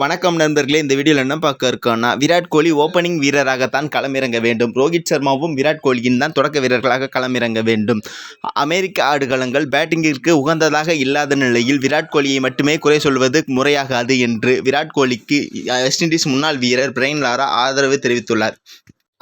வணக்கம் நண்பர்களே இந்த வீடியோவில் என்ன பார்க்க இருக்கோம்னா விராட் கோலி ஓப்பனிங் வீரராகத்தான் களமிறங்க வேண்டும். ரோஹித் சர்மாவும் விராட் கோலியின் தான் தொடக்க வீரர்களாக களமிறங்க வேண்டும். அமெரிக்க ஆடுகளங்கள் பேட்டிங்கிற்கு உகந்ததாக இல்லாத நிலையில் விராட் கோலியை மட்டுமே குறை சொல்வது முறையாகாது என்று விராட் கோலிக்கு வெஸ்ட் இண்டீஸ் முன்னாள் வீரர் பிரைன் லாரா ஆதரவு தெரிவித்துள்ளார்.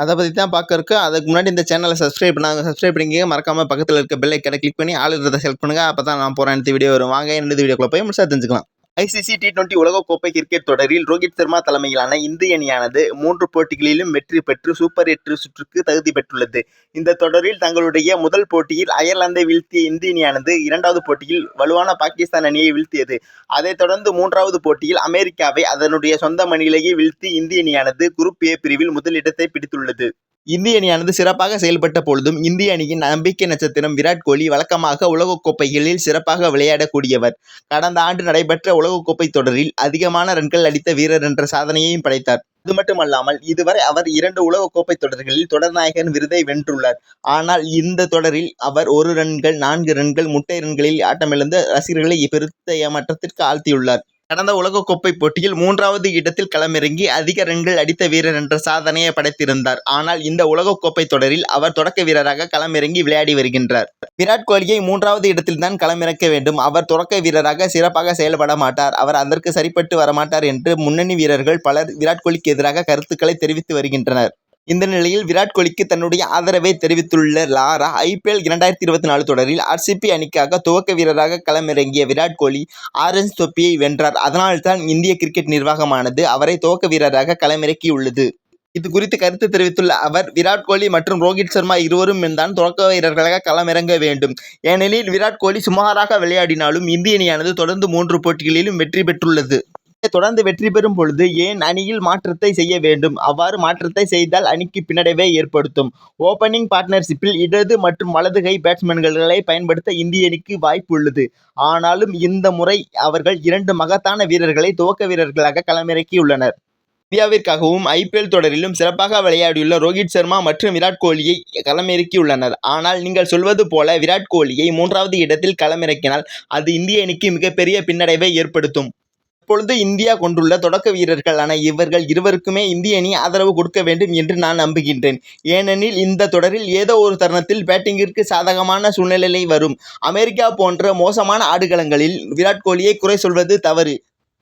அதை பற்றி தான் பார்க்க இருக்கு. அதுக்கு முன்னாடி இந்த சேனலை சப்ஸ்கிரைப் பண்ணாங்க சப்ஸ்கிரைப் பண்ணிக்க மறக்காமல் பக்கத்தில் இருக்க பெல் ஐக்கனை கிளிக் பண்ணி ஆளுகிறத செலக்ட் பண்ணுங்கள் அப்போ தான் நான் போகிறேன் அடுத்த வீடியோ வரும். வாங்க இந்த வீடியோக்குள்ளே போய் முடிச்சா தெரிஞ்சுக்கலாம். ஐசிசி டி டுவெண்ட்டி உலகக்கோப்பை கிரிக்கெட் தொடரில் ரோஹித் சர்மா தலைமையிலான இந்திய அணியானது மூன்று போட்டிகளிலும் வெற்றி பெற்று சூப்பர் எட்டு சுற்றுக்கு தகுதி பெற்றுள்ளது. இந்த தொடரில் தங்களுடைய முதல் போட்டியில் அயர்லாந்தை வீழ்த்திய இந்திய அணியானது இரண்டாவது போட்டியில் வலுவான பாகிஸ்தான் அணியை வீழ்த்தியது. அதைத் தொடர்ந்து மூன்றாவது போட்டியில் அமெரிக்காவை அதனுடைய சொந்த மணியிலேயே வீழ்த்தி இந்திய அணியானது குரூப் ஏ பிரிவில் முதலிடத்தை பிடித்துள்ளது. இந்திய அணியானது சிறப்பாக செயல்பட்ட பொழுதும் இந்திய அணியின் நம்பிக்கை நட்சத்திரம் விராட் கோலி வழக்கமாக உலகக்கோப்பைகளில் சிறப்பாக விளையாடக்கூடியவர். கடந்த ஆண்டு நடைபெற்ற உலகக்கோப்பை தொடரில் அதிகமான ரன்கள் அடித்த வீரர் என்ற சாதனையையும் படைத்தார். அது மட்டுமல்லாமல் இதுவரை அவர் இரண்டு உலகக்கோப்பை தொடர்களில் தொடர்நாயகன் விருதை வென்றுள்ளார். ஆனால் இந்த தொடரில் அவர் ஒரு ரன்கள் நான்கு ரன்கள் முட்டை ரன்களில் ஆட்டமிழந்து ரசிகர்களை பெருத்த ஏமாற்றத்திற்கு ஆழ்த்தியுள்ளார். கடந்த உலகக்கோப்பை போட்டியில் மூன்றாவது இடத்தில் களமிறங்கி அதிக ரன்கள் அடித்த வீரர் என்ற சாதனையை படைத்திருந்தார். ஆனால் இந்த உலகக்கோப்பை தொடரில் அவர் தொடக்க வீரராக களமிறங்கி விளையாடி வருகின்றார். விராட் கோலியை மூன்றாவது இடத்தில் தான் களமிறக்க வேண்டும். அவர் தொடக்க வீரராக சிறப்பாக செயல்பட மாட்டார். அவர் அதற்கு சரிப்பட்டு வரமாட்டார் என்று முன்னணி வீரர்கள் பலர் விராட் கோலிக்கு எதிராக கருத்துக்களை தெரிவித்து வருகின்றனர். இந்த நிலையில் விராட் கோலிக்கு தன்னுடைய ஆதரவை தெரிவித்துள்ள லாரா ஐபிஎல் இரண்டாயிரத்தி இருபத்தி நாலு தொடரில் ஆர்சிபி அணிக்காக துவக்க வீரராக களமிறங்கிய விராட் கோலி ஆரஞ்ச் தொப்பியை வென்றார். அதனால்தான் இந்திய கிரிக்கெட் நிர்வாகமானது அவரை துவக்க வீரராக களமிறக்கியுள்ளது. இது குறித்து கருத்து தெரிவித்துள்ள அவர் விராட் கோலி மற்றும் ரோஹித் சர்மா இருவரும் தான் தொடக்க வீரர்களாக களமிறங்க வேண்டும். ஏனெனில் விராட் கோலி சுமாராக விளையாடினாலும் இந்திய அணியானது தொடர்ந்து மூன்று போட்டிகளிலும் வெற்றி பெற்றுள்ளது. தொடர்ந்து வெற்றி பெறும் பொழுது ஏன் அணியில் மாற்றத்தை செய்ய வேண்டும்? அவ்வாறு மாற்றத்தை செய்தால் அணிக்கு பின்னடைவை ஏற்படுத்தும். ஓபனிங் பார்ட்னர்ஷிப்பில் இடது மற்றும் வலது கை பேட்ஸ்மேன்களை பயன்படுத்த இந்திய அணிக்கு வாய்ப்பு உள்ளது. ஆனாலும் இந்த முறை அவர்கள் இரண்டு மகத்தான வீரர்களை துவக்க வீரர்களாக களமிறக்கியுள்ளனர் இந்தியாவிற்காகவும் ஐபிஎல் தொடரிலும் சிறப்பாக விளையாடியுள்ள ரோஹித் சர்மா மற்றும் விராட் கோலியை களமிறக்கியுள்ளனர் ஆனால் நீங்கள் சொல்வது போல விராட் கோலியை மூன்றாவது இடத்தில் களமிறக்கினால் அது இந்திய அணிக்கு மிகப்பெரிய பின்னடைவை ஏற்படுத்தும். தற்பொழுது இந்தியா கொண்டுள்ள தொடக்க வீரர்களான இவர்கள் இருவருக்குமே இந்திய அணி ஆதரவு கொடுக்க வேண்டும் என்று நான் நம்புகின்றேன். ஏனெனில் இந்த தொடரில் ஏதோ ஒரு தருணத்தில் பேட்டிங்கிற்கு சாதகமான சூழ்நிலை வரும். அமெரிக்கா போன்ற மோசமான ஆடுகளங்களில் விராட் கோலியை குறை சொல்வது தவறு.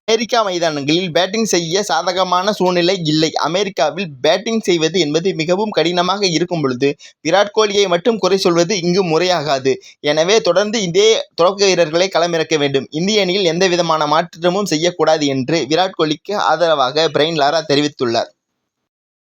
அமெரிக்கா மைதானங்களில் பேட்டிங் செய்ய சாதகமான சூழ்நிலை இல்லை. அமெரிக்காவில் பேட்டிங் செய்வது என்பது மிகவும் கடினமாக இருக்கும் பொழுது விராட் கோலியை மட்டும் குறை சொல்வது இங்கு முறையாகாது. எனவே தொடர்ந்து இதே தொடக்க வீரர்களை களமிறக்க வேண்டும். இந்திய அணியில் எந்த விதமான மாற்றமும் செய்யக்கூடாது என்று விராட் கோலிக்கு ஆதரவாக பிரைன் லாரா தெரிவித்துள்ளார்.